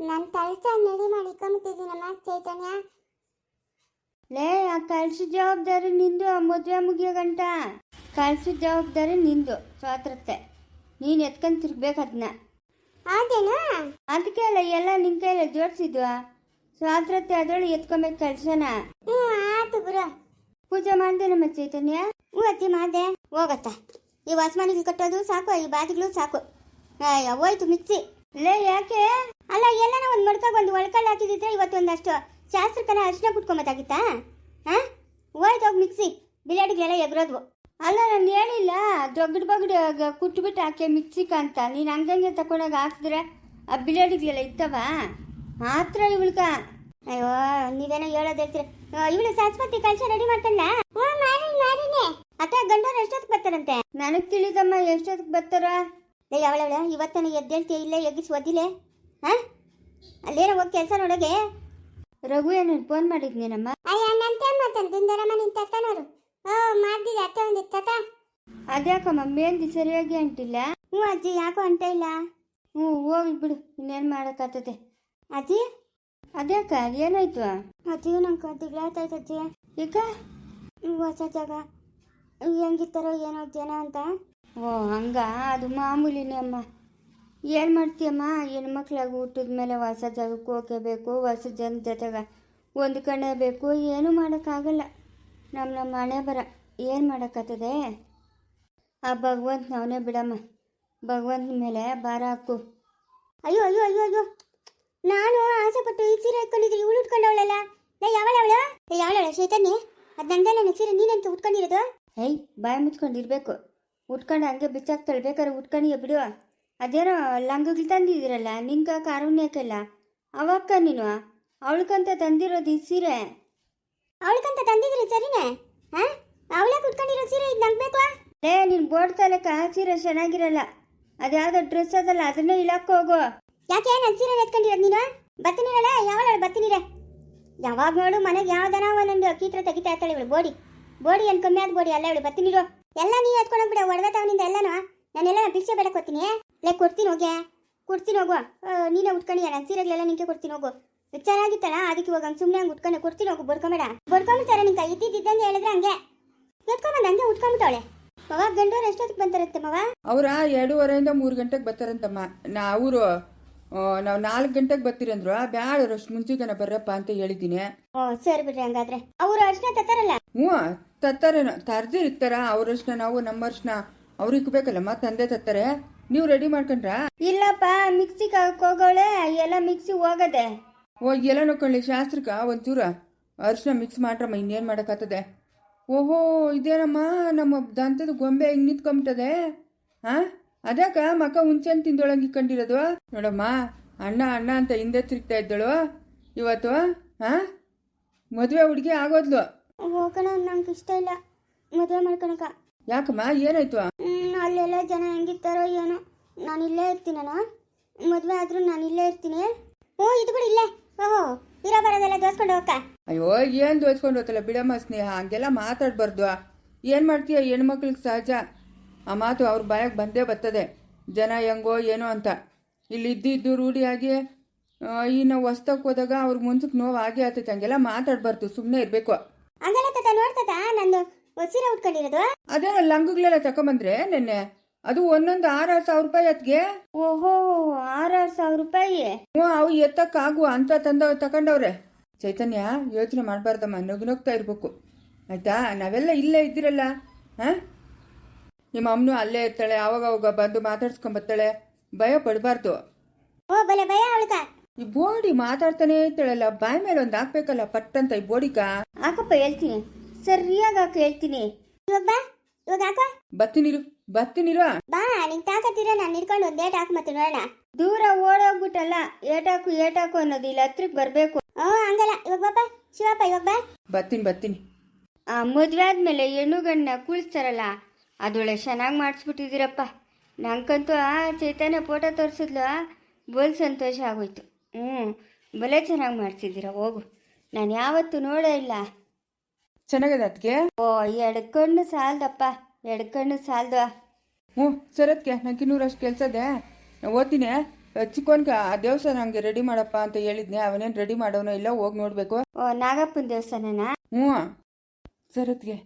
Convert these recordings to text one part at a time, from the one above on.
ನಾನು ಕೆಲಸ ನೆಡಿ ಮಾಡಿಕೊಂಬಿಟ್ಟಿದ್ದೀನಮ್ಮ ಚೈತನ್ಯ. ಲೇ ಆ ಕಳ್ಸಿದ ಜವಾಬ್ದಾರಿ ನಿಂದು ಮದುವೆ ಮುಗಿಯೋ ಗಂಟ. ಕಳ್ಸಿದ ಜವಾಬ್ದಾರಿ ನಿಂದು ಸ್ವಾತಂತ್ರ್ಯ ನೀನು ಎತ್ಕೊಂಡು ತಿರ್ಗ್ಬೇಕು ಅದನ್ನ ಹೌದೇನಾ? ಅದಕ್ಕೆ ಅಲ್ಲ ಎಲ್ಲ ನಿನ್ನ ಕೈಯಲ್ಲಿ ಜೋಡಿಸಿದ್ವ? ಸ್ವಾತಂತ್ರ್ಯ ಅದೊಳಗೆ ಎತ್ಕೊಬೇಕು ಕಳ್ಸೋಣ ಹ್ಞೂ ಆತು ಗುರು. ಪೂಜೆ ಮಾಡ್ದೇನಮ್ಮ ಚೈತನ್ಯ. ಹ್ಞೂ ಅಜ್ಜಿ ಮಾಡಿದೆ. ಹೋಗತ್ತ. ಈ ಹೊಸ್ಮನೆಗಳು ಕಟ್ಟೋದು ಸಾಕು ಈ ಬಾತಿಗಳು ಸಾಕು. ಅಯ್ಯ ಹೋಯ್ತು ಮಿಕ್ಸಿ. ಲೇ ಯಾಕೆ? ಅಲ್ಲ ಎಲ್ಲನ ಒಂದು ಮಡ್ಕಾಗ ಒಂದು ಒಳ್ಕಲ್ಲಿ ಹಾಕಿದಿದ್ರೆ ಇವತ್ತೊಂದಷ್ಟು ಶಾಸ್ತ್ರಕ್ಕನ ಅರ್ಶನ ಕುಟ್ಕೊಂಬತ್ತಾಗಿತ್ತಾ ಹಾಂ? ಹೋಯ್ತು ಹೋಗಿ ಮಿಕ್ಸಿ. ಬಿರಿಯಾನಿಗೆಲ್ಲ ಎಗರೋದ್ವು. ಅಲ್ಲ ನಾನು ಹೇಳಿಲ್ಲ. ದೊಗ್ಗಡ್ ಬಗ್ಡು ಕುಟ್ಬಿಟ್ಟು ಹಾಕಿ ಮಿಕ್ಸಿಕ ಅಂತ. ನೀನು ಹಂಗಂಗೆ ತಕೊಂಡಾಗ ಹಾಕಿದ್ರೆ ಆ ಬಿರಿಯಾನಿಗೆಲ್ಲ ಇತ್ತವ? ಮಾತ್ರ ಇವಳ್ಕ. ಅಯ್ಯೋ ನೀವೇನೋ ಹೇಳೋದು ಹೇಳ್ತೀರಿ. ಇವಳು ಸಾಸ್ಪತಿ ಕಲ್ಸ ರೆಡಿ ಮಾಡ್ಕೊಂಡ ಅತ್ತ ಗಂಡವ್ರು ಎಷ್ಟೊತ್ತಿಗೆ ಬರ್ತಾರಂತೆ? ನನಗೆ ತಿಳಿದಮ್ಮ ಎಷ್ಟೊತ್ತಿಗೆ ಬರ್ತಾರ? ಅಯ್ಯ ಅವಳವಳ ಇವತ್ತನ ಎದ್ದೇಳ್ತೀಯ ಇಲ್ಲ ಎಗ್ಗಿಸಿ ಒದ್ದಿಲೆ ಹಾಂ? ಅಲ್ಲೇನೋ ಹೋಗಿ ಕೆಲಸ ನೋಡೋಗೆ ರಘು ಏನು ಫೋನ್ ಮಾಡಿದ್ನೇನಮ್ಮ? ಅಯ್ಯ ನಂತೆ ಮಾತನ್ ದುಂದರಮ್ಮ ನಿನ್ ತತ್ತನವರು ಓ ಮಾಡ್ದಿದೆ ಅತ್ತೆ ಒಂದು ತತ? ಅದ್ಯಾಕಮ್ಮ ಮೇಲ್ದಿ ಸರಿಯಾಗಿ ಅಂಟಿಲ್ಲ? ಹ್ಞೂ ಅಜ್ಜಿ ಯಾಕೋ ಅಂತ ಇಲ್ಲ? ಹ್ಞೂ ಹೋಗ್ಲಿ ಬಿಡು ಇನ್ನೇನು ಮಾಡೋಕ್ಕಾಗ್ತದೆ ಅಜ್ಜಿ? ಅದ್ಯಾಕ ಏನಾಯ್ತು? ಅಜ್ಜಿ ನಂಗೆ ದಿಗ್ಲಾಯ್ತಾಯ್ತು ಅಜ್ಜಿ. ಈಗ ಹೊಸ ಜಾಗ. ಹೆಂಗಿತ್ತಾರೋ ಏನೋ ಜನ ಅಂತ. ಓ ಹಂಗ? ಅದು ಮಾಮೂಲಿನೇ ಅಮ್ಮ. ಏನು ಮಾಡ್ತೀಯಮ್ಮ? ಹೆಣ್ಮಕ್ಳಾಗಿ ಹುಟ್ಟಿದ ಮೇಲೆ ಹೊಸ ಜಾಗಕ್ಕೆ ಹೋಗಬೇಕು, ಹೊಸ ಜನ ಜೊತೆಗೆ ಹೊಂದ್ಕೊಳ್ಳೇಬೇಕು ಏನೂ ಮಾಡೋಕ್ಕಾಗಲ್ಲ. ನಮ್ಮ ನಮ್ಮ ಹಣೆ ಬರ. ಏನು ಮಾಡೋಕ್ಕಾಗ್ತದೆ? ಆ ಭಗವಂತ ಅವನೇ ಬಿಡಮ್ಮ. ಭಗವಂತ ಮೇಲೆ ಭಾರ ಹಾಕು. ಅಯ್ಯೋ ಅಯ್ಯೋ ಅಯ್ಯೋ ಅಯ್ಯೋ. ನಾನು ಆಸೆ ಪಟ್ಟು ಈ ಸೀರೆ ಹಾಕೊಂಡಿದ್ರೆ ಇವಳು ಉಟ್ಕೊಂಡವಳಲ್ಲ? ನಾ ಯಾವಳ ಅವಳು ಯಾವಳ ಶೈತನ್ಯ ಅದು ನಂದಲ್ಲ ಸೀರೆ. ನೀನಂತ ಉಟ್ಕೊಂಡಿರೋದು? ಏಯ್, ಬಾಯ ಮುಚ್ಕೊಂಡಿರ್ಬೇಕು. ಉಟ್ಕೊಂಡು ಹಂಗೆ ಬಿಚ್ಚಾಕ್ತಾಳೆ. ಬೇಕಾದ್ರೆ ಉಟ್ಕೊಂಡಿಯ ಬಿಡು. ಅದೇನೋ ಲಂಗಗಳು ತಂದಿದ್ದೀರಲ್ಲ ನಿನ್ಗ ಕಾರುಣ್ಯಕ್ಕೆಲ್ಲ? ಅವಕ್ಕ ನೀನು? ಅವಳಕ್ಕಂತ ತಂದಿರೋದು ಈ ಸೀರೆ? ಅವಳಕ್ಕಂತ ತಂದಿದ್ರಿ ಸರಿನೇ? ಹಾ? ಅವಳೇ ಕುತ್ಕೊಂಡಿರೋ ಸೀರೆ ಇದು ನಂಗೆ ಬೇಕು ಲೇ ನೀನು ಬೋರ್ಡ್ ತಲಕ ಸೀರೆ ಚೆನ್ನಾಗಿರಲ್ಲ. ಅದ್ಯಾವುದೋ ಡ್ರೆಸ್ ಅದಲ್ಲ ಅದನ್ನೇ ಇಳಕ್ಕೆ ಹೋಗು. ಯಾಕೆ ನನ್ನ ಸೀರೆ ಎತ್ಕೊಂಡಿರೋದು ನೀನು? ಬತ್ತಿನಿರಲ್ಲ ಯಾವಳ ಬತ್ತಿನಿರ ಯಾವಾಗ ನೋಡು ಮನೆಗೆ ಯಾವ್ದನ ಒಂದೊಂದು ಕೀತ್ರ ತೆಗಿತಾ ಇರ್ತಾಳೆ ಇವಳು ಬೋಡಿ. ಬೋಡಿ ಏನು ಕಮ್ಮಿ ಆದ ಬೋಡಿ ಅಲ್ಲ ಇವಳು ಬತ್ತಿನಿರು ಎಲ್ಲ ನೀನು ಎತ್ಕೊಂಡೋಗ್ಬಿಡ ಒಡವೆತವನಿಂದ ಎಲ್ಲನೂ. ನಾನೆಲ್ಲ ಭಿಕ್ಷೆ ಬೇಡಕ್ಕೆ ಕೊಡ್ತೀನಿ ಲೇ ಕೊಡ್ತೀನಿ ಹೋಗ್ಯಾ? ಕೊಡ್ತೀನಿ ಹೋಗು. ಆ, ನೀನೇ ಉಟ್ಕೊಂಡಿಯ ನನ್ನ ಸೀರೆಗಳೆಲ್ಲ ನಿಂಗೆ ಕೊಡ್ತೀನಿ ಹೋಗು. ಚೆನ್ನಾಗಿತ್ತಲ್ಲ ಅದಕ್ಕೆ ಇವಾಗ ಹಂಗೆ ಸುಮ್ಮನೆ ಹಂಗೆ ಉಟ್ಕೊಂಡು ಕೊಡ್ತೀನಿ ಹೋಗು ಬರ್ಕೊಂಬೇಡ. ಬರ್ಕೊಂಬಿಡ್ತಾರೆ ನಿಂಗೆ ಇದ್ದಿದ್ದಂಗೆ ಹೇಳಿದ್ರೆ ಹಂಗೆ. ಎತ್ಕೊಂಬಂದು ಹಂಗೆ ಉಟ್ಕೊಂಬಿಟ್ಟವಳೆ. ಮಗ ಗಂಡವ್ರು ಎಷ್ಟೊತ್ತಿಗೆ ಬಂತಾರಂತೆ ಮವ? ಅವರ ಎರಡೂವರೆಯಿಂದ ಮೂರು ಗಂಟೆಗೆ ಬರ್ತಾರಂತಮ್ಮ. ನಾ ಅವರು ನಾವು ನಾಲ್ಕು ಗಂಟೆಗೆ ಬರ್ತೀರಂದ್ರು ಬ್ಯಾಡ ಅಷ್ಟು ಮುಂಚೆಗನ ಬರ್ರಪ್ಪ ಅಂತ ಹೇಳಿದ್ದೀನಿ. ಸರಿ ಬಿಡ್ರಿ ಹಂಗಾದ್ರೆ. ಅವ್ರು ಅರ್ಶನ ತತ್ತಾರಲ್ಲ? ಹ್ಞೂ ತತ್ತಾರೇನೋ. ತರ್ದಿರ್ತಾರ ಅವ್ರಷ್ಟನ ನಾವು ನಮ್ಮ ಅರ್ಶನ ಅವ್ರಿಗೆ ಬೇಕಲ್ಲಮ್ಮ ತಂದೆ ತತ್ತಾರೆ. ನೀವು ರೆಡಿ ಮಾಡ್ಕೊಂಡ್ರಾ? ಇಲ್ಲಪ್ಪ ಮಿಕ್ಸಿಗೆ ಹೋಗೋಳೆ ಎಲ್ಲ ಮಿಕ್ಸಿ ಹೋಗದೆ. ಓ ಎಲ್ಲ ನೋಡ್ಕೊಳ್ಳಿ ಶಾಸ್ತ್ರಕ್ಕ ಒಂಚೂರ. ಅರ್ಶಿನ ಮಿಕ್ಸ್ ಮಾಡ್ರಮ್ಮ ಇನ್ನೇನು ಮಾಡೋಕ್ಕಾಗ್ತದೆ? ಓಹೋ ಇದೇನಮ್ಮ ನಮ್ಮ ದಂತದ ಗೊಂಬೆ ಹಿಂಗೆ ನಿಂತ್ಕೊಂಬಿಟ್ಟದೆ? ಹಾಂ ಅದಕ್ಕ ಮಕ್ಕ ಹುಂಚೆನ್ ತಿಂದೊಳಂಗಿ ಇಕ್ಕೊಂಡಿರೋದು? ನೋಡಮ್ಮ ಅಣ್ಣ ಅಣ್ಣ ಅಂತ ಹಿಂದೆ ತಿರುಗ್ತಾ ಇದ್ದಳು. ಇವತ್ತು ಹಾಂ ಮದುವೆ ಹುಡುಗಿ ಆಗೋದ್ಲು. ಹೋಗೋಣ ನಂಗೆ ಇಷ್ಟ ಇಲ್ಲ. ಮದುವೆ ಮಾಡ್ಕೊಳಕ. ಯಾಕಮ್ಮ ಏನಾಯ್ತು? ಅಲ್ಲೆಲ್ಲ ಜನ ಹೆಂಗಿರ್ತಾರೋ ಏನೋ. ನಾನು ಇಲ್ಲೇ ಇರ್ತೀನಣ್ಣ ಮದುವೆ ಆದ್ರೂ ನಾನು ಇಲ್ಲೇ ಇರ್ತೀನಿ. ಓ ಇದು ಕೂಡ ಇಲ್ಲೇ. ಓಹೋ ಇರೋ ಬರೋದೆಲ್ಲ ದೋಸ್ಕೊಂಡು ಹೋಗಕ್ಕ? ಅಯ್ಯೋ ಏನು ದೋಚ್ಕೊಂಡು ಹೋಗ್ತಲ್ಲ ಬಿಡಮ್ಮ ಸ್ನೇಹ ಹಂಗೆಲ್ಲ ಮಾತಾಡಬಾರ್ದು. ಏನು ಮಾಡ್ತೀಯ ಹೆಣ್ಮಕ್ಳಿಗೆ ಸಹಜ? ಆ ಮಾತು ಅವ್ರ ಬಾಯಾಗ ಬಂದೇ ಬರ್ತದೆ. ಜನ ಹೆಂಗೋ ಏನೋ ಅಂತ. ಇಲ್ಲಿ ಇದ್ದಿದ್ದು ರೂಢಿಯಾಗಿ ಈ ನಾವು ಹೊಸ್ದಕ್ಕೆ ಹೋದಾಗ ಅವ್ರ ಮುನ್ಸಕ್ಕೆ ನೋವು ಆಗೇ ಆಗ್ತೈತೆ. ಹಂಗೆಲ್ಲ ಮಾತಾಡಬಾರ್ದು ಸುಮ್ಮನೆ ಇರಬೇಕು. ಹಂಗಲ್ಲ ತಾತ ನೋಡ್ತಾತ? ನಂದು ಒಂದ್ ಸೀರೆ ಉಟ್ಕೊಂಡಿರೋದು? ಅದೇ ಲಂಗಗಳೆಲ್ಲ ತಕೊಂಬಂದ್ರೆ ನೆನ್ನೆ. ಅದು ಒಂದೊಂದು ಆರಾರು ಸಾವಿರ ರೂಪಾಯಿ ಅತ್ಗೆ ಓಹೋ ಆರಾರು ಸಾವಿರ ರೂಪಾಯಿ. ಹ್ಞೂ ಅವು ಎತ್ತಕ್ಕಾಗುವ ಅಂತ ತಂದ ತಕೊಂಡವ್ರೆ. ಚೈತನ್ಯ ಯೋಚನೆ ಮಾಡಬಾರ್ದಮ್ಮ ನಗುನಗ್ತಾ ಇರ್ಬೇಕು. ಆಯ್ತಾ? ನಾವೆಲ್ಲ ಇಲ್ಲೇ ಇದ್ದಿರಲ್ಲ ಹಾಂ? ನಿಮ್ಮ ಅಮ್ಮನು ಅಲ್ಲೇ ಇರ್ತಾಳೆ ಅವಾಗ ಅವಾಗ ಬಂದು ಮಾತಾಡ್ಸ್ಕೊಂಬರ್ತಾಳೆ ಭಯ ಪಡಬಾರ್ದು. ಓ ಬಲೆ ಭಯ ಅವಳಕ ಈ ಬೋಡಿ ಮಾತಾಡ್ತಾನೆ ಇರ್ತಾಳಲ್ಲ ಬಾಯ್ ಮೇಲೆ ಒಂದು ಹಾಕ್ಬೇಕಲ್ಲ ಪಟ್ಟಂತ ಈ ಬೋಡಿಕ ಹಾಕಪ್ಪ ಹೇಳ್ತೀನಿ. ಸರಿಯಾಗಿ ಕೇಳ್ತೀನಿ ಇವಾಗ ಬಾ ಇವಾಗ ಹಾಕೋ. ಬತ್ತಿನಿರು ಬತ್ತಿನಿರು ಬಾ ನಿಂಗೆ ತಾಕತ್ತಿರ ನಾನು ಹಿಡ್ಕೊಂಡು ಒಂದ್ ಏಟ್ ಹಾಕು ಮತ್ತೆ ನೋಡೋಣ. ದೂರ ಓಡೋಗ್ಬಿಟ್ಟಲ್ಲ ಏಟಾಕು ಏಟಾಕು ಅನ್ನೋದು ಇಲ್ಲಿ ಹತ್ರಕ್ಕೆ ಬರಬೇಕು. ಓ ಹಂಗಲ್ಲ ಇವಾಗ ಬಾಪ ಶಿವಪ್ಪ ಇವಾಗ ಬಾ. ಬತ್ತೀನಿ ಬತ್ತೀನಿ ಆ ಮದುವೆ ಆದಮೇಲೆ ಹೆಣ್ಣು ಗಂಡನ್ನ ಕುಳಿಸ್ತಾರಲ್ಲ ಅದೊಳ್ಳೆ ಚೆನ್ನಾಗಿ ಮಾಡಿಸ್ಬಿಟ್ಟಿದ್ದೀರಪ್ಪ. ನಂಗಂತೂ ಆ ಚೈತನ್ಯ ಫೋಟೋ ತೋರಿಸಿದ್ಲು ಬೋಲ್ ಸಂತೋಷ ಆಗೋಯ್ತು. ಹ್ಞೂ ಬಲೆ ಚೆನ್ನಾಗಿ ಮಾಡಿಸಿದ್ದೀರ ಹೋಗು. ನಾನು ಯಾವತ್ತೂ ನೋಡೇ ಇಲ್ಲ. ಚೆನ್ನಾಗದ ಅದಕ್ಕೆ ಓ ಎರಡು ಕಣ್ಣು ಸಾಲದಪ್ಪ ಸಾಲ್ದು. ಕಣ್ಣು ಸಾಲದು ಹ್ಞೂ ಸರತ್ಗೆ ನಂಗೆ ಇನ್ನೂರಷ್ಟು ಕೆಲಸ ಇದೆ ಓದ್ತೀನಿ. ಚಿಕ್ಕವನ್ಗೆ ಆ ದೇವಸ್ಥಾನ ಹಂಗೆ ರೆಡಿ ಮಾಡಪ್ಪ ಅಂತ ಹೇಳಿದ್ನೆ. ಅವನೇನು ರೆಡಿ ಮಾಡೋನೋ ಇಲ್ಲ ಹೋಗಿ ನೋಡಬೇಕು. ಓ ನಾಗಪ್ಪನ ದೇವಸ್ಥಾನನಾ? ಹ್ಞೂ ಸರತ್ಗೆ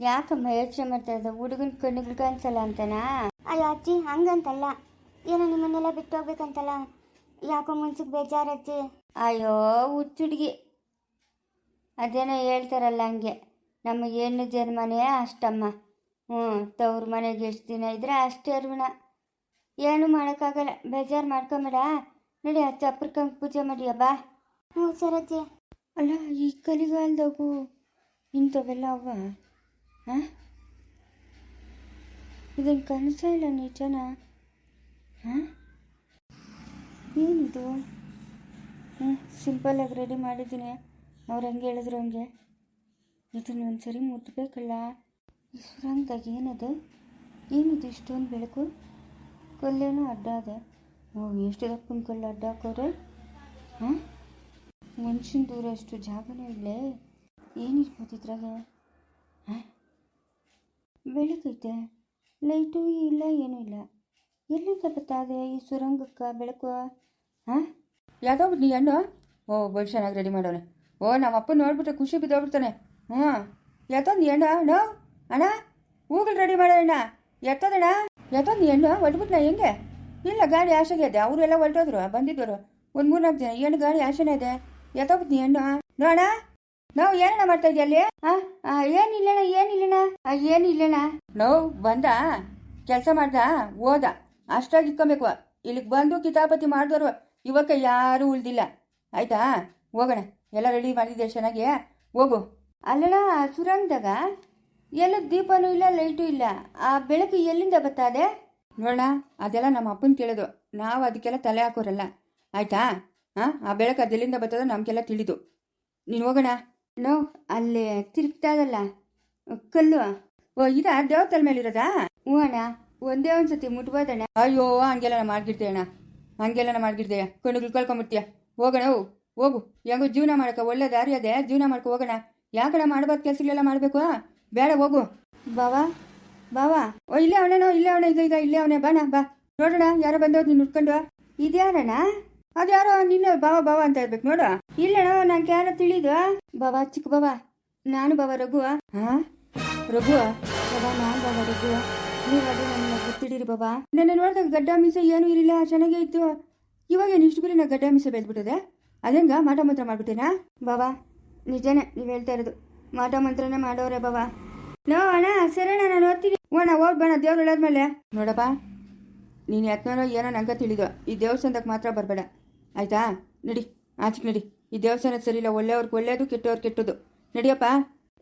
ಯಾಕಮ್ಮ ಯೋಚನೆ ಮಾಡ್ತಾ ಇದ್ದ? ಹುಡುಗನ ಕಣ್ಣುಗಳ್ ಕಾಣಿಸಲ್ಲ ಅಂತನಾ? ಅಯ್ಯೋ ಅಜ್ಜಿ ಹಂಗಂತಲ್ಲ. ಏನೋ ನಿಮ್ಮನ್ನೆಲ್ಲ ಬಿಟ್ಟು ಹೋಗ್ಬೇಕಂತಲ್ಲ. ಯಾಕೋ ಮನ್ಸಿಗೆ ಬೇಜಾರು ಅಜ್ಜಿ ಅಯ್ಯೋ ಹುಚ್ಚುಡ್ಗಿ. ಅದೇನೋ ಹೇಳ್ತಾರಲ್ಲ ಹಂಗೆ ನಮ್ಮ ಹೆಣ್ಣು ಜನ್ಮನೇ ಅಷ್ಟಮ್ಮ. ಹ್ಞೂ ತವ್ರ ಮನೆಗೆ ಎಷ್ಟು ದಿನ ಇದ್ರೆ ಅಷ್ಟೇ ಋಣ ಏನು ಮಾಡೋಕ್ಕಾಗಲ್ಲ ಬೇಜಾರು ಮಾಡ್ಕೊಂಬೇಡ. ನೋಡಿ ಆ ಚಪ್ರಕಂಗೆ ಪೂಜೆ ಮಾಡಿಯ ಬಾ ಹ್ಞೂ ಸರ್ ಅಜ್ಜಿ ಅಲ್ಲ ಈ ಕಲಿಗಾಲದಾಗು ಇಂಥವೆಲ್ಲ ಅವ? ಹಾಂ ಇದನ್ನು ಕನಸ ಇಲ್ಲ ನಿಜನ? ಹಾಂ ಏನಿದು? ಹ್ಞೂ ಸಿಂಪಲಾಗಿ ರೆಡಿ ಮಾಡಿದ್ದೀನಿ. ಅವ್ರು ಹಂಗೆ ಹೇಳಿದ್ರು ಹಂಗೆ? ಇದನ್ನು ಒಂದ್ಸರಿ ಮುಟ್ಬೇಕಲ್ಲ? ಈ ಸುರಂಗದಾಗ ಏನದು? ಏನಿದು ಇಷ್ಟೊಂದು ಬೆಳಕು? ಕಲ್ಲೇನೋ ಅಡ್ಡ ಅದೆ. ಓ, ಎಷ್ಟು ದಪ್ಪನ ಕಲ್ಲು ಅಡ್ಡ ಹಾಕೋರೆ? ಹಾಂ? ಮನುಷ್ಯನ ದೂರ ಅಷ್ಟು ಜಾಗನೂ ಇಲ್ಲೇ? ಏನಿರ್ಬೋದು ಇದ್ರಾಗ? ಹಾಂ? ಬೆಳಕೈತೆ. ಲೈಟು ಇಲ್ಲ, ಏನೂ ಇಲ್ಲ. ಎಲ್ಲಿಂದ ಬರ್ತಾದೆ ಈ ಸುರಂಗಕ್ಕೆ ಬೆಳಕು? ಹಾಂ? ಯಾವುದೋ ನೀ ಹಣ್ಣು? ಓ ಬಲ್ ರೆಡಿ ಮಾಡೋನೆ. ಓ ನಮ್ಮ ಅಪ್ಪ ನೋಡ್ಬಿಟ್ರೆ ಖುಷಿ ಬಿದ್ದೋಗ್ಬಿಡ್ತಾನೆ. ಹ್ಞೂ. ಎತ್ತೊಂದು ಹಣ್ಣು? ನೋ. ಅಣ್ಣ, ಹೂಗಳು ರೆಡಿ ಮಾಡೋಣ ಎತ್ತೋದಣ್ಣ ಎತ್ತೊಂದು ನೀ ಹೊಟ್ಬಿಟ್ನಾ ಹೆಂಗೆ? ಇಲ್ಲ, ಗಾಡಿ ಆಶೆಗೆ ಇದೆ. ಅವರೆಲ್ಲ ಹೊರಟೋದ್ರು ಬಂದಿದ್ದರು. ಒಂದು ಮೂರ್ನಾಲ್ಕು ಜನ. ಏನು ಗಾಡಿ ಆಶೆನೇ ಇದೆ. ಎತ್ತೋಗ್ಬಿಟ್ನಿ ಹೆಣ್ಣು. ಹಣ್ಣು ನೋಡ ನಾವು ಏನಣ್ಣ ಮಾಡ್ತಾ ಇದೆಯಾ ಅಲ್ಲಿ? ಏನಿಲ್ಲಣ್ಣ ಏನಿಲ್ಲಣ್ಣ ಏನಿಲ್ಲಣ್ಣ ನೋವು ಬಂದ. ಕೆಲಸ ಮಾಡ್ದ. ಓದ ಅಷ್ಟಾಗಿ ಇಕ್ಕೊಬೇಕು ಇಲ್ಲಿಗೆ ಬಂದು ಕಿತಾಪತಿ ಮಾಡಿದವರು ಇವಕ್ಕೆ ಯಾರೂ ಉಳ್ದಿಲ್ಲ. ಆಯ್ತಾ? ಹೋಗೋಣ. ಎಲ್ಲ ರೆಡಿ ಮಾಡಿದ್ದೆ ಚೆನ್ನಾಗಿ ಹೋಗು. ಅಲ್ಲಣ್ಣ ಸುರಂಗದಾಗ ಎಲ್ಲ ದೀಪನೂ ಇಲ್ಲ ಲೈಟು ಇಲ್ಲ. ಆ ಬೆಳಕು ಎಲ್ಲಿಂದ ಬತ್ತಾದೆ? ನೋಡೋಣ ಅದೆಲ್ಲ ನಮ್ಮ ಅಪ್ಪನ ಕೇಳೋದು. ನಾವು ಅದಕ್ಕೆಲ್ಲ ತಲೆ ಹಾಕೋರಲ್ಲ. ಆಯ್ತಾ? ಹಾಂ ಆ ಬೆಳಕು ಅದೆಲ್ಲಿಂದ ಬತ್ತದ ನಮಗೆಲ್ಲ ತಿಳಿದು. ನೀನು ಹೋಗೋಣ. ನೋ ಅಲ್ಲಿ ತಿರುಗ್ತಾದಲ್ಲ. ಕಲ್ಲು. ಓ ಇದ ದೇವ್ರ ತಲೆ ಮೇಲಿರೋದಾ ಹ್ಞೂ ಅಣ್ಣ. ಒಂದೇ ಒಂದು ಸತಿ ಮುಟ್ಬೋದಣ್ಣ. ಅಯ್ಯೋ ಹಂಗೆಲ್ಲ ಮಾಡ್ಗಿರ್ತೀಯ ಅಣ್ಣ. ಹಂಗೆಲ್ಲ ಮಾಡ್ಗಿರ್ತೀಯ ಕಣ್ಣುಗಳು ಕಳ್ಕೊಂಬಿಡ್ತೀಯ. ಹೋಗೋಣ ಹೋಗು. ಯಾಕೋ ಜೀವನ ಮಾಡಕ ಒಳ್ಳೆ ದಾರಿ ಅದೇ? ಜೀವನ ಮಾಡ್ಕೊ ಹೋಗೋಣ. ಯಾಕಡ ಮಾಡ್ಬಾರ್ದು ಕೆಲಸಗಳೆಲ್ಲ ಮಾಡಬೇಕು? ಬೇಡ ಹೋಗು. ಬಾವಾ ಬಾವಾ. ಓ ಇಲ್ಲೇ ಅವನೇನೋ ಇಲ್ಲೇ ಅವನೇ ಇದೆ ಈಗ ಇಲ್ಲೇ ಅವನೇ. ಬಾಣ ಬಾ. ನೋಡೋಣ ಯಾರೋ ಬಂದವ್ರು ನೀನು ಉಟ್ಕೊಂಡು ಇದ್ಯಾರಣ್ಣ? ಅದ್ಯಾರೋ ನಿನ್ನ ಬಾವ ಬಾವ ಅಂತ ಹೇಳ್ಬೇಕು. ನೋಡು. ಇಲ್ಲಣ್ಣ ನಂಗೆ ಯಾರೋ ತಿಳಿದು. ಬಾವಾ ಚಿಕ್ಕ ಬಾಬಾ ನಾನು ಬಾವ ರಘು. ಹಾ ರಘು? ಬಾಬಾ ನಾನು ಬಾವ ರಘು. ನೀವು ಅದು ನನ್ನ ಗೊತ್ತಿಡಿರಿ ಬಾಬಾ ನನ್ನ ನೋಡಿದಾಗ ಗಡ್ಡ ಮೀಸ ಏನೂ ಇರಲಿಲ್ಲ ಚೆನ್ನಾಗೇ ಇತ್ತು. ಇವಾಗ ಏನು ಇಷ್ಟು ಗುರಿ ನಾ ಗಡ್ಡ ಮೀಸೆ ಬೆಳೆದ್ಬಿಟ್ಟದೆ? ಅದೇಂಗ ಮಾಟ ಮಂತ್ರ ಮಾಡ್ಬಿಟ್ಟೇನಾ? ಬಾಬಾ, ನಿಜನೇ ನೀವು ಹೇಳ್ತಾ ಇರೋದು. ಮಾಟ ಮಂತ್ರನೇ ಮಾಡೋರೆ ಬಾಬಾ. ನೋ ಅಣ್ಣ ಸರಣ ನಾನು ಓದ್ತೀನಿ ಓಣ ಹೋಗಿ ಬಣ್ಣ ದೇವ್ರು ಹೇಳಾದ್ಮೇಲೆ ನೋಡಪ್ಪ, ನೀನು ಯತ್ನಾರೋ ಏನೋ ನಂಗೆ ತಿಳಿದು. ಈ ದೇವಸ್ಥಾನಕ್ಕೆ ಮಾತ್ರ ಬರಬೇಡ. ಆಯ್ತಾ? ನಡಿ, ಆಚೆಗೆ ನಡಿ. ಈ ದೇವಸ್ಥಾನ ಸರಿ ಇಲ್ಲ, ಒಳ್ಳೆಯವ್ರಿಗೆ ಒಳ್ಳೇದು ಕೆಟ್ಟವ್ರು ಕೆಟ್ಟದು ನಡಿಯಪ್ಪ.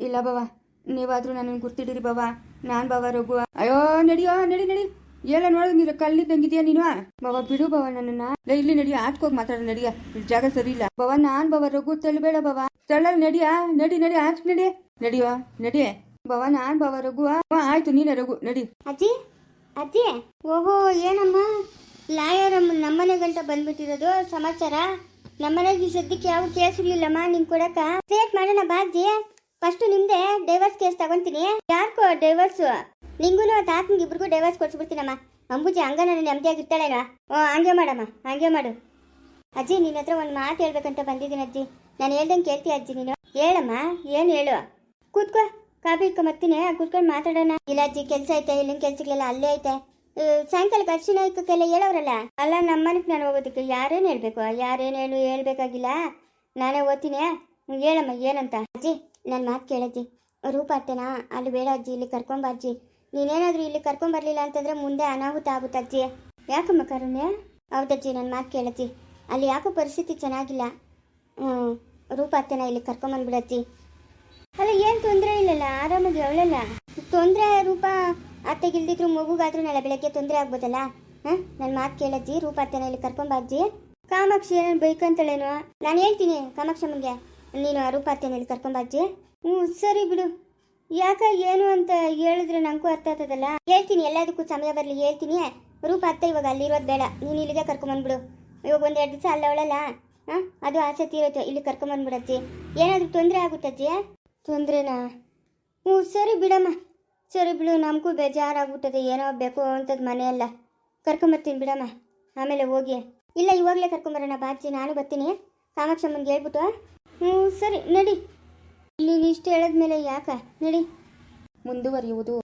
ಇಲ್ಲ ಬಾಬಾ, ನೀವಾದರೂ ನನಗೆ ಗುರ್ತಿಡೀರಿ ಬಾಬಾ. ನಾನು ಬಾಬಾ ರಘು. ಅಯ್ಯೋ, ನಡಿಯೋ, ನಡಿ ನಡಿ. ಎಲ್ಲ ನೋಡಿದ್ರೆ ನೀನು ಕಲ್ಲಿದ್ದಂಗಿದ್ಯಾ ನೀನು? ಬಾಬ ಬಿಡು ಬವ ನನ್ನನ್ನ. ಇಲ್ಲಿ ನಡಿಯ ಆಟ್ಕೋಗಿ ಮಾತಾಡ ನಡಿಯ. ಜಾಗ ಸರಿ ಇಲ್ಲ. ಬವ, ನಾನ್ ಬವ ರಘು ತಳ್ಳಬೇಡ ಬವ. ತಳ್ಳಲ್ಲಿ, ನಡಿಯ. ನಡಿ ನಡಿ ಆಚ್ ನಡಿ. ನಡಿಯೋ, ನಡಿ. ಬವ, ನಾನ್ ಬವ ರಘು. ಆಯ್ತು, ನೀನ ರಘು. ನಡಿ. ಅಜ್ಜಿ ಅಜ್ಜಿ. ಓಹೋ, ಏನಮ್ಮ? ಲಾಯರ್ ನಮ್ಮನೆ ಗಂಟ ಬಂದ್ಬಿಟ್ಟಿರೋದು ಸಮಾಚಾರ? ನಮ್ಮನೆಗೆ ಸದ್ಯಕ್ಕೆ ಯಾವ ಕೇಸ್ ಇರ್ಲಿಲ್ಲಮ್ಮ ನೀನು ಕೊಡಕ ಸೇಟ್ ಮಾಡೋಣ ಬಾಜಿ ಫಸ್ಟ್ ನಿಮ್ದೆ ಡೈವರ್ಸ್ ಕೇಸ್ ತಗೊಂತೀನಿ. ಯಾರ್ಕೋ ಡೈವರ್ಸ್ ನಿಂಗೂ ತಾತನಿಗೆ ಇಬ್ರಿಗೂ ಡೈವರ್ಸ್ ಕೊಡ್ಸ್ಬಿಡ್ತೀನಮ್ಮ. ಅಂಬುಜಿ ಹಂಗ ನಾನು ಅಲ್ಲ ಓ, ಹಂಗೆ ಮಾಡಮ್ಮ, ಹಂಗೆ ಮಾಡು. ಅಜ್ಜಿ, ನಿನ್ನ ಹತ್ರ ಒಂದು ಮಾತು ಹೇಳ್ಬೇಕಂತ ಬಂದಿದ್ದೀನಿ ಅಜ್ಜಿ. ನಾನು ಹೇಳ್ದಂಗೆ ಕೇಳ್ತೀಯ ಅಜ್ಜಿ ನೀನು. ಹೇಳಮ್ಮ, ಏನು ಹೇಳು? ಕೂತ್ಕೋ, ಕಾಫಿ ಮತ್ತಿನೇ. ಕೂತ್ಕೊಂಡು ಮಾತಾಡೋಣ. ಇಲ್ಲ ಅಜ್ಜಿ, ಕೆಲಸ ಐತೆ, ಇಲ್ಲಿನ ಕೆಲ್ಸಗಳೆಲ್ಲ ಅಲ್ಲೇ ಐತೆ. ಸಾಯಂಕಾಲ ಸಾಯಂಕಾಲಕ್ಕೆ ಅರ್ಶಿನ ಇಕ್ಕಕ್ಕೆಲ್ಲ ಹೇಳೋರಲ್ಲ? ಅಲ್ಲ ನಮ್ಮ ಮನೆಗೆ ನಾನು ಹೋಗೋದಕ್ಕೆ ಯಾರೇನು ಹೇಳಬೇಕು? ಯಾರೇನು ಹೇಳು, ಹೇಳ್ಬೇಕಾಗಿಲ್ಲ? ನಾನೇ ಓದ್ತೀನಿ. ಹೇಳಮ್ಮ, ಏನಂತ? ಅಜ್ಜಿ ನನ್ನ ಮಾತು ಕೇಳಜ್ಜಿ. ರೂಪ ಅತ್ತೆನಾ? ಅಲ್ಲಿ ಬೇಡ ಅಜ್ಜಿ, ಇಲ್ಲಿ ಕರ್ಕೊಂಬ ಅಜ್ಜಿ. ನೀನೇನಾದ್ರೂ ಇಲ್ಲಿ ಕರ್ಕೊಂಬರ್ಲಿಲ್ಲ ಅಂತಂದ್ರೆ ಮುಂದೆ ಅನಾಹುತ ಆಗುತ್ತೆ ಅಜ್ಜಿ? ಯಾಕಮ್ಮ ಕರುಣ್ಯ ಹೌದಜ್ಜಿ ನನ್ನ ಮಾತು ಕೇಳಜ್ಜಿ. ಅಲ್ಲಿ ಯಾಕೋ ಪರಿಸ್ಥಿತಿ ಚೆನ್ನಾಗಿಲ್ಲ. ಹ್ಞೂ ರೂಪ ಅತ್ತೆನ ಇಲ್ಲಿ ಕರ್ಕೊಂಬಂದ್ಬಿಡಜ್ಜಿ ಅಲ್ಲ, ಏನು ತೊಂದರೆ ಇಲ್ಲಲ್ಲ? ಆರಾಮಾಗಿ ಅವಳಲ್ಲ? ತೊಂದರೆ ರೂಪ ಅತ್ತೆಗಿಲ್ದಿದ್ರು ಮಗುಗಾದ್ರೂ ನಾಳೆ ಬೆಳಗ್ಗೆ ತೊಂದರೆ ಆಗ್ಬೋದಲ್ಲ? ಹಾಂ? ನನ್ನ ಮಾತು ಕೇಳಜ್ಜಿ, ರೂಪ ಅತ್ತೆನ ಇಲ್ಲಿ ಕರ್ಕೊಂಬಾಜ್ಜಿ ಕಾಮಾಕ್ಷಿ ಏನೇನು ಬೈಕಂತಳೇನು? ನಾನು ಹೇಳ್ತೀನಿ ಕಾಮಾಕ್ಷಮ್ಮಗೆ ನೀನು ರೂಪ ಅತ್ತೆನ ಇಲ್ಲಿ ಅಜ್ಜಿ. ಹ್ಞೂ ಸರಿ ಬಿಡು. ಯಾಕ ಏನು ಅಂತ ಹೇಳಿದ್ರೆ ನಂಗೂ ಅರ್ಥ ಆಗ್ತದಲ್ಲ? ಹೇಳ್ತೀನಿ, ಎಲ್ಲದಕ್ಕೂ ಸಮಯ ಬರಲಿ, ಹೇಳ್ತೀನಿ. ರೂಪ ಅತ್ತೆ ಇವಾಗ ಅಲ್ಲಿರೋದು ಬೇಡ. ನೀನು ಇಲ್ಲಿಗೆ ಕರ್ಕೊಂಬಂದ್ಬಿಡು. ಇವಾಗ ಒಂದು ಎರಡು ದಿವಸ ಅಲ್ಲವಳಲ್ಲ ಹಾಂ? ಅದು ಆಸೆ ತೀರುತ್ತೆ. ಇಲ್ಲಿ ಕರ್ಕೊಂಬಂದ್ಬಿಡಜ್ಜಿ ಏನಾದರೂ ತೊಂದರೆ ಆಗುತ್ತಜ್ಜಿ ತೊಂದರೆನಾ? ಹ್ಞೂ, ಸರಿ ಬಿಡಮ್ಮ. ಸರಿ ಬಿಡು, ನಮಗೂ ಬೇಜಾರಾಗ್ಬಿಟ್ಟದೆ. ಏನೋ ಬೇಕು ಅಂತದ್ ಮನೆಯಲ್ಲ ಕರ್ಕೊಂಬರ್ತೀನಿ ಬಿಡಮ್ಮ. ಆಮೇಲೆ ಹೋಗಿ. ಇಲ್ಲ, ಇವಾಗಲೇ ಕರ್ಕೊಂಬರೋಣ ಬಾಜಿ ನಾನು ಬರ್ತೀನಿ. ಕಾಮಾಕ್ಷಮ್ಮನಿಗೆ ಹೇಳ್ಬಿಟ್ಟು ಹ್ಞೂ, ಸರಿ, ನಡಿ. ನೀನು ಇಷ್ಟು ಹೇಳಿದ್ಮೇಲೆ ಯಾಕ? ನಡಿ. ಮುಂದುವರಿಯುವುದು.